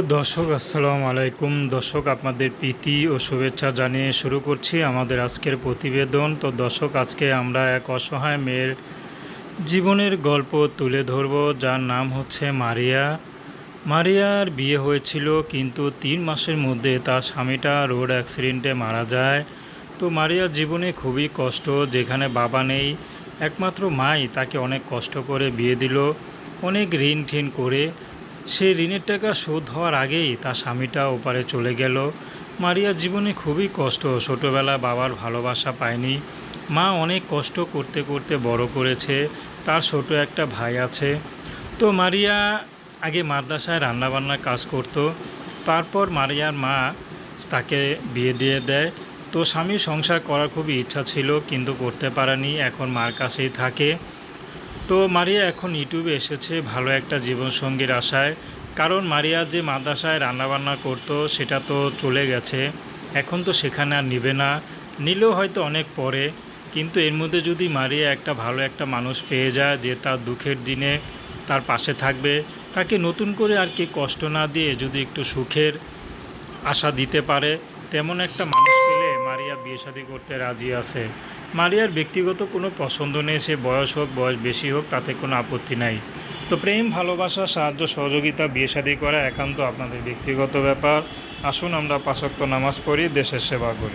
দর্শক, আসসালামু আলাইকুম। দর্শক, আপনাদের প্রীতি ও শুভেচ্ছা জানিয়ে শুরু করছি আমাদের আজকের প্রতিবেদন। তো দর্শক, আজকে আমরা এক অসহায় মেয়ের জীবনের গল্প তুলে ধরব, যার নাম হচ্ছে মারিয়া। মারিয়ার বিয়ে হয়েছিল কিন্তু তিন মাসের মধ্যে তার স্বামীটা রোড অ্যাক্সিডেন্টে মারা যায়। তো মারিয়ার জীবনে খুবই কষ্ট, যেখানে বাবা নেই, একমাত্র মাই তাকে অনেক কষ্ট করে বিয়ে দিল, অনেক ঋণ ঠিন করে। সেই ঋণের টাকা শোধ হওয়ার আগেই তার স্বামীটা ওপারে চলে গেল। মারিয়ার জীবনে খুবই কষ্ট। ছোটোবেলা বাবার ভালোবাসা পায়নি। মা অনেক কষ্ট করতে করতে বড় করেছে। তার ছোট একটা ভাই আছে। তো মারিয়া আগে মাদ্রাসায় রান্নাবান্নার কাজ করত। তারপর মারিয়ার মা তাকে বিয়ে দিয়ে দেয়। তো স্বামী সংসার করার খুবই ইচ্ছা ছিল, কিন্তু করতে পারেনি। এখন মার কাছেই থাকে। তো মারিয়া, এখন ইউটিউবে এসেছে ভালো একটা জীবনসঙ্গীর আশায়। কারণ মারিয়া যে মাদ্রাসায় রান্নাবান্না করতো, সেটা তো চলে গেছে। এখন তো সেখানে আর নিবে না। নিলেও হয়তো অনেক পরে। কিন্তু এর মধ্যে যদি মারিয়া একটা ভালো একটা মানুষ পেয়ে যায়, যে তার দুঃখের দিনে তার পাশে থাকবে, তাকে নতুন করে আর কি কষ্ট না দিয়ে যদি একটু সুখের আশা দিতে পারে, তেমন একটা মানুষ মারিয়া বিয়ে শাদী করতে রাজি আছে। মারিয়ার ব্যক্তিগত কোনো পছন্দ নেই, সে বয়স হোক, বয়স বেশি হোক, তাতে কোনো আপত্তি নাই। তো প্রেম, ভালোবাসা, সাহায্য, সহযোগিতা, বিয়ে শাদী করা একান্ত আপনাদের ব্যক্তিগত ব্যাপার। আসুন আমরা পাশক্ত নামাজ পড়ি, দেশের সেবা করি।